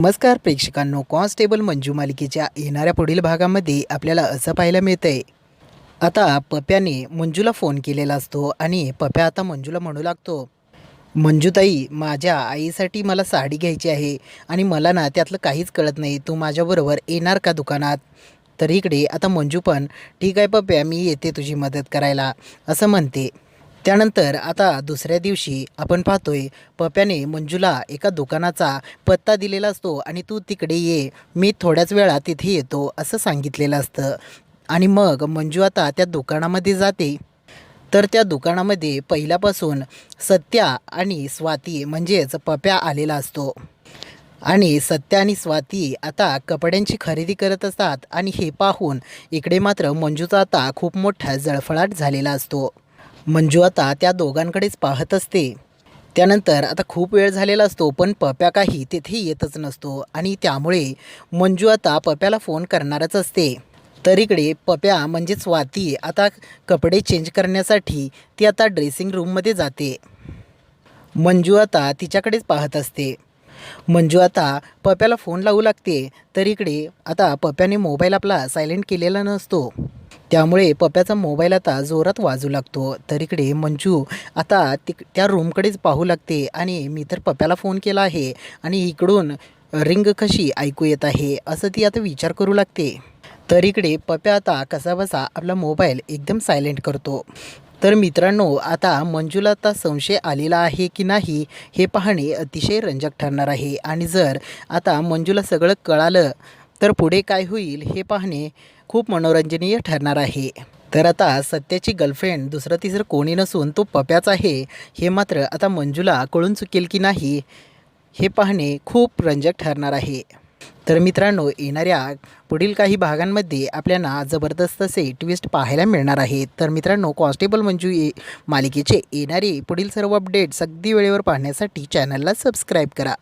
नमस्कार प्रेक्षकांनो कॉन्स्टेबल मंजू मालिकेच्या येणाऱ्या पुढील भागामध्ये आपल्याला असं पाहायला मिळतंय. आता पप्याने मंजूला फोन केलेला असतो आणि पप्या आता मंजूला म्हणू लागतो मंजूताई माझ्या आईसाठी मला साडी घ्यायची आहे आणि मला ना त्यातलं काहीच कळत नाही तू माझ्याबरोबर येणार का दुकानात? तर इकडे आता मंजू पण ठीक आहे पप्या मी येते तुझी मदत करायला असं म्हणते. त्यानंतर आता दुसऱ्या दिवशी आपण पाहतोय पप्याने मंजूला एका दुकानाचा पत्ता दिलेला असतो आणि तू तिकडे ये मी थोड्याच वेळा तिथे येतो असं सांगितलेलं असतं. आणि मग मंजू आता त्या दुकानामध्ये जाते. तर त्या दुकानामध्ये पहिल्यापासून सत्या आणि स्वाती म्हणजेच पप्या आलेला असतो. आणि सत्या आणि स्वाती आता कपड्यांची खरेदी करत असतात आणि हे पाहून इकडे मात्र मंजूचा आता खूप मोठा जळफळाट झालेला असतो. मंजू आता त्या दोघांकडेच पाहत असते. त्यानंतर आता खूप वेळ झालेला असतो पण पप्या काही तेथे येतच नसतो आणि त्यामुळे मंजू आता पप्याला फोन करणारच असते. तर इकडे पप्या म्हणजे स्वाती आता कपडे चेंज करण्यासाठी ती आता ड्रेसिंग रूममध्ये जाते. मंजू आता तिच्याकडेच पाहत असते. मंजू आता पप्याला फोन लावू लागते तर इकडे आता पप्याने मोबाईल आपला सायलेंट केलेला नसतो. त्यामुळे पप्प्याचा मोबाईल आता जोरात वाजू लागतो. तर इकडे मंजू आता ती त्या रूमकडेच पाहू लागते आणि मी तर पप्प्याला फोन केला आहे आणि इकडून रिंग कशी ऐकू येत आहे असं ती आता विचार करू लागते. तर इकडे पप्या आता कसाबसा आपला मोबाईल एकदम सायलेंट करतो. तर मित्रांनो आता मंजूला आता संशय आलेला आहे की नाही हे पाहणे अतिशय रंजक ठरणार आहे. आणि जर आता मंजूला सगळं कळालं तर पुढे काय होईल हे पाहणे खूप मनोरंजनीय ठरणार आहे. तर आता सत्याची गर्लफ्रेंड दुसरं तिसरं कोणी नसून तो पप्याच आहे. हे मात्र आता मंजूला कळून चुकेल की नाही हे पाहणे खूप रंजक ठरणार आहे. तर मित्रांनो येणाऱ्या पुढील काही भागांमध्ये आपल्याला जबरदस्त असे ट्विस्ट पाहायला मिळणार आहेत. तर मित्रांनो कॉन्स्टेबल मंजू ये मालिकेचे येणारे पुढील सर्व अपडेट्स अगदी वेळेवर पाहण्यासाठी चॅनलला सबस्क्राईब करा.